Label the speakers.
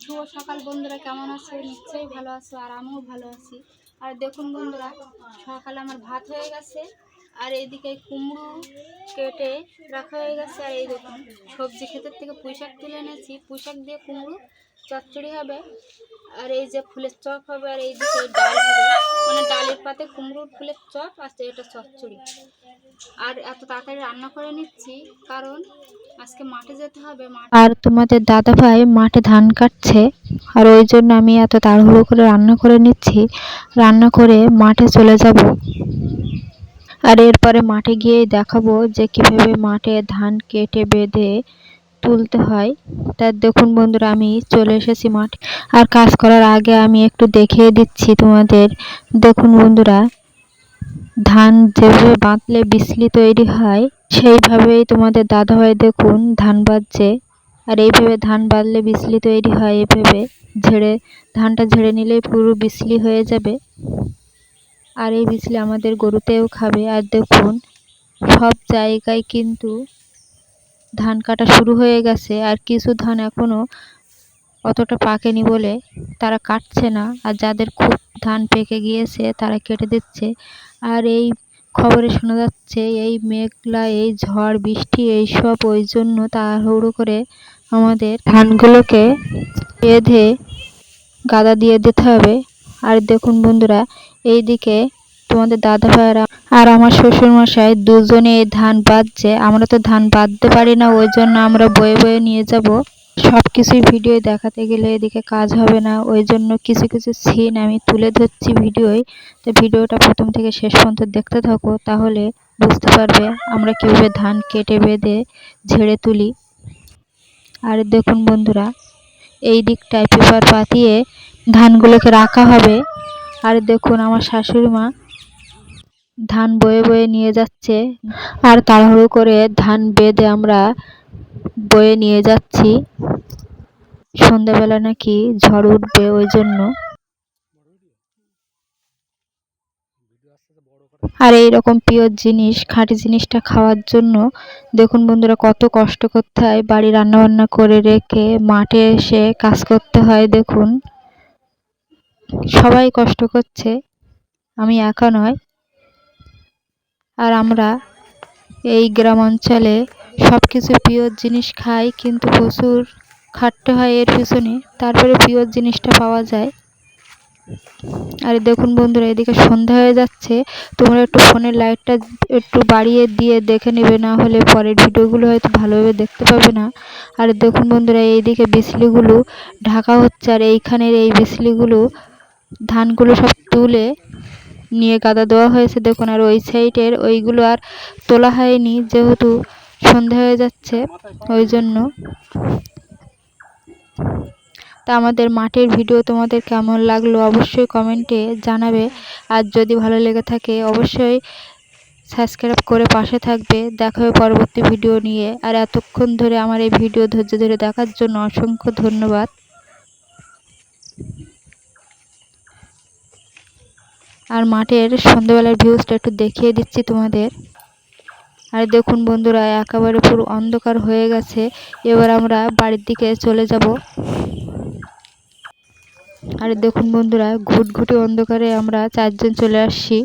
Speaker 1: শুভ সকাল বন্ধুরা, কেমন আছো? নিশ্চয়ই ভালো আছো আর আমিও ভালো আছি। আর দেখুন বন্ধুরা, সকালে আমার ভাত হয়ে গেছে। আর এইদিকে কুমড়ো কেটে রাখা হয়ে গেছে। আর এই দেখুন, সবজি ক্ষেতের থেকে পুঁইশাক তুলে এনেছি। পুঁইশাক দিয়ে কুমড়ো চচ্চড়ি হবে, আর এই যে ফুলের চপ হবে, আর এইদিকে ডাল হবে। মানে ডালের পাতে কুমড়োর ফুলের চপ আর এটা চচ্চড়ি। আর এত তাড়াতাড়ি রান্না করে নিচ্ছি, কারণ আজকে মাঠে যেতে হবে
Speaker 2: আর তোমাদের দাদা ভাই মাঠে ধান কাটছে, আর ওই জন্য আমি এত তাড়াহুড়ো করে রান্না করে নিচ্ছি। রান্না করে মাঠে চলে যাব। আর এরপরে মাঠে গিয়েই দেখাবো যে কীভাবে মাঠে ধান কেটে বেঁধে তুলতে হয়। তা দেখুন বন্ধুরা, আমি চলে এসেছি মাঠে। আর কাজ করার আগে আমি একটু দেখিয়ে দিচ্ছি তোমাদের। দেখুন বন্ধুরা, ধান যেভাবে বাঁধলে বিসলি তৈরি হয়, সেইভাবেই তোমাদের দাদাভাই দেখুন ধান বাঁধছে। আর এইভাবে ধান বাঁধলে বিসলি তৈরি হয় এইভাবে ঝেড়ে, ধানটা ঝেড়ে নিলেই পুরো বিসলি হয়ে যাবে। আর এই বিসলি আমাদের গরুতেও খাবে। আর দেখুন, সব জায়গায় কিন্তু ধান কাটা শুরু হয়ে গেছে। আর কিছু ধান এখনও অতটা পাকেনি বলে তারা কাটছে না। আর যাদের খুব ধান পেকে গিয়েছে, তারা কেটে দিচ্ছে। আর এই খবরে শোনা যাচ্ছে, এই মেঘলা, এই ঝড়, বৃষ্টি এইসব ওই জন্য তাড়াহুড়ো করে আমাদের ধানগুলোকে বেঁধে গাদা দিয়ে দিতে হবে। আর দেখুন বন্ধুরা এই দিকে তোমাদের দাদা ভাইয়েরা আর আমার শ্বশুরমশাই দুজনে এই ধান বাঁধছে। আমরা তো ধান বাঁধতে পারি না, ওই জন্য আমরা বয়ে বয়ে নিয়ে যাব। সব কিছুই ভিডিও দেখাতে গেলে এদিকে কাজ হবে না, ওই জন্য কিছু কিছু সিন আমি তুলে ধরছি ভিডিওয়। তো ভিডিওটা প্রথম থেকে শেষ পর্যন্ত দেখতে থাকো, তাহলে বুঝতে পারবে আমরা কীভাবে ধান কেটে বেঁধে, ঝেড়ে তুলি। আর দেখুন বন্ধুরা, এই দিকটায় পেপার পাতিয়ে ধানগুলোকে রাখা হবে। আর দেখুন আমার শাশুড়ি মা ধান বয়ে বয়ে নিয়ে যাচ্ছে। আর তাড়াহুড়ো করে ধান বেঁধে আমরা বয়ে নিয়ে যাচ্ছি। সন্ধ্যাবেলা নাকি ঝড় উঠবে ওই জন্য। আর এই রকম প্রিয় জিনিস, খাঁটি জিনিসটা খাওয়ার জন্য দেখুন বন্ধুরা কত কষ্ট করতে হয়। বাড়ি রান্নাবান্না করে রেখে মাঠে এসে কাজ করতে হয়, দেখুন। সবাই কষ্ট করছে, আমি একা নয়। আর আমরা এই গ্রাম অঞ্চলে সব কিছু প্রিয় জিনিস খাই, কিন্তু প্রচুর খাটতে হয় এর পিছনে। তারপরে প্রিয় জিনিসটা পাওয়া যায়। আর দেখুন বন্ধুরা, এদিকে সন্ধ্যা হয়ে যাচ্ছে। তোমরা একটু ফোনের লাইটটা একটু বাড়িয়ে দিয়ে দেখে নেবে, না হলে পরের ভিডিওগুলো হয়তো ভালোভাবে দেখতে পাবে না। আর দেখুন বন্ধুরা, এইদিকে বিসলিগুলো ঢাকা হচ্ছে, আর এইখানের এই বিসলিগুলো ধানগুলো সব তুলে নিয়ে গাদা দেওয়া হয়েছে। দেখুন, আর ওই সাইডের ওইগুলো আর তোলা হয়নি, যেহেতু সন্ধে হয়ে যাচ্ছে, ওই জন্য। তা আমাদের মাঠের ভিডিও তোমাদের কেমন লাগল অবশ্যই কমেন্টে জানাবে। আর যদি ভালো লেগে থাকে, অবশ্যই সাবস্ক্রাইব করে পাশে থাকবে। দেখা হবে পরবর্তী ভিডিও নিয়ে। আর এতক্ষণ ধরে আমার এই ভিডিও ধৈর্য ধরে দেখার জন্য অসংখ্য ধন্যবাদ। আর মাঠের সন্ধ্যাবেলার ভিউজটা একটু দেখিয়ে দিচ্ছি তোমাদের। আর দেখুন বন্ধুরা, একেবারে পুরো অন্ধকার হয়ে গেছে। এবার আমরা বাড়ির দিকে চলে যাব। আর দেখুন বন্ধুরা, ঘুটঘুটি অন্ধকারে আমরা চারজন চলে আসছি।